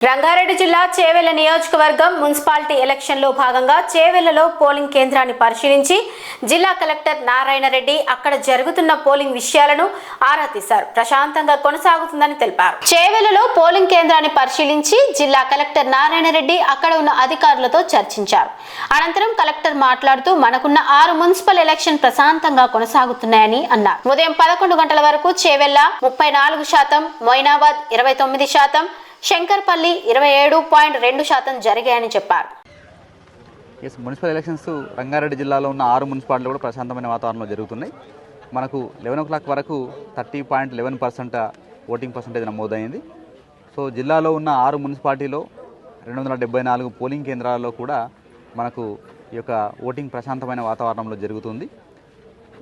రంగారెడ్డి జిల్లా చేవెళ్ళ నియోజకవర్గం మున్సిపాలిటీ ఎలక్షన్లో భాగంగా చేవెళ్ళలో పోలింగ్ కేంద్రాన్ని పరిశీలించి జిల్లా కలెక్టర్ నారాయణ రెడ్డి అక్కడ జరుగుతున్న పోలింగ్ విషయాలను ఆరా తీశారు. ప్రశాంతంగా కొనసాగుతుందని తెలిపారు. చేవెళ్ళలో పోలింగ్ కేంద్రాన్ని పరిశీలించి జిల్లా కలెక్టర్ నారాయణ రెడ్డి అక్కడ ఉన్న అధికారులతో చర్చించారు. అనంతరం కలెక్టర్ మాట్లాడుతూ మనకున్న ఆరు మున్సిపల్ ఎలక్షన్ ప్రశాంతంగా కొనసాగుతున్నాయని అన్నారు. ఉదయం పదకొండు గంటల వరకు చేవెళ్ళ ముప్పై నాలుగు శాతం మొయినాబాద్ ఇరవై తొమ్మిది శాతం శంకర్పల్లి ఇరవై ఏడు పాయింట్ రెండు శాతం జరిగాయని చెప్పారు. ఎస్ మున్సిపల్ ఎలక్షన్స్ రంగారెడ్డి జిల్లాలో ఉన్న ఆరు మున్సిపాలిటీలు కూడా ప్రశాంతమైన వాతావరణంలో జరుగుతున్నాయి. మనకు లెవెన్ ఓ క్లాక్ వరకు thirty point eleven percent voting percentage నమోదైంది. సో జిల్లాలో ఉన్న ఆరు మున్సిపాలిటీలో రెండు వందల డెబ్బై నాలుగు పోలింగ్ కేంద్రాల్లో కూడా మనకు ఈ యొక్క ఓటింగ్ ప్రశాంతమైన వాతావరణంలో జరుగుతుంది.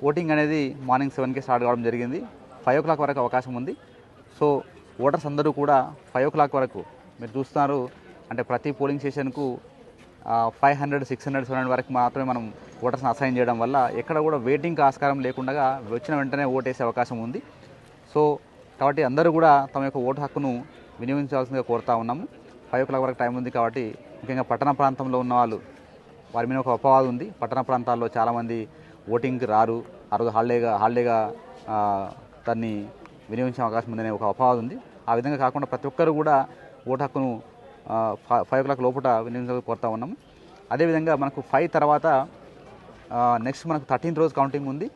ఓటింగ్ అనేది మార్నింగ్ సెవెన్కి స్టార్ట్ కావడం జరిగింది. ఫైవ్ ఓ క్లాక్ వరకు అవకాశం ఉంది. సో ఓటర్స్ అందరూ కూడా ఫైవ్ ఓ క్లాక్ వరకు మీరు చూస్తున్నారు. అంటే ప్రతి పోలింగ్ స్టేషన్కు five hundred six hundred seven hundred వరకు మాత్రమే మనం ఓటర్స్ని అసైన్ చేయడం వల్ల ఎక్కడ కూడా వెయిటింగ్కి ఆస్కారం లేకుండా వచ్చిన వెంటనే ఓటేసే అవకాశం ఉంది. సో కాబట్టి అందరూ కూడా తమ యొక్క ఓటు హక్కును వినియోగించాల్సిందిగా కోరుతా ఉన్నాము. ఫైవ్ ఓ క్లాక్ వరకు టైం ఉంది కాబట్టి ముఖ్యంగా పట్టణ ప్రాంతంలో ఉన్న వాళ్ళు వారి మీద ఒక అపవాదం ఉంది. పట్టణ ప్రాంతాల్లో చాలామంది ఓటింగ్కి రారు. ఆ రోజు హాలిడేగా హాలిడేగా దాన్ని వినియోగించే అవకాశం ఉందనే ఒక అపవాదం ఉంది. ఆ విధంగా కాకుండా ప్రతి ఒక్కరు కూడా ఓటు హక్కును ఫైవ్ ఓ క్లాక్ లోపల వినియోగించాలని కోరుతా ఉన్నాము. అదేవిధంగా మనకు ఫైవ్ తర్వాత నెక్స్ట్ మనకు థర్టీన్త్ రోజు కౌంటింగ్ ఉంది.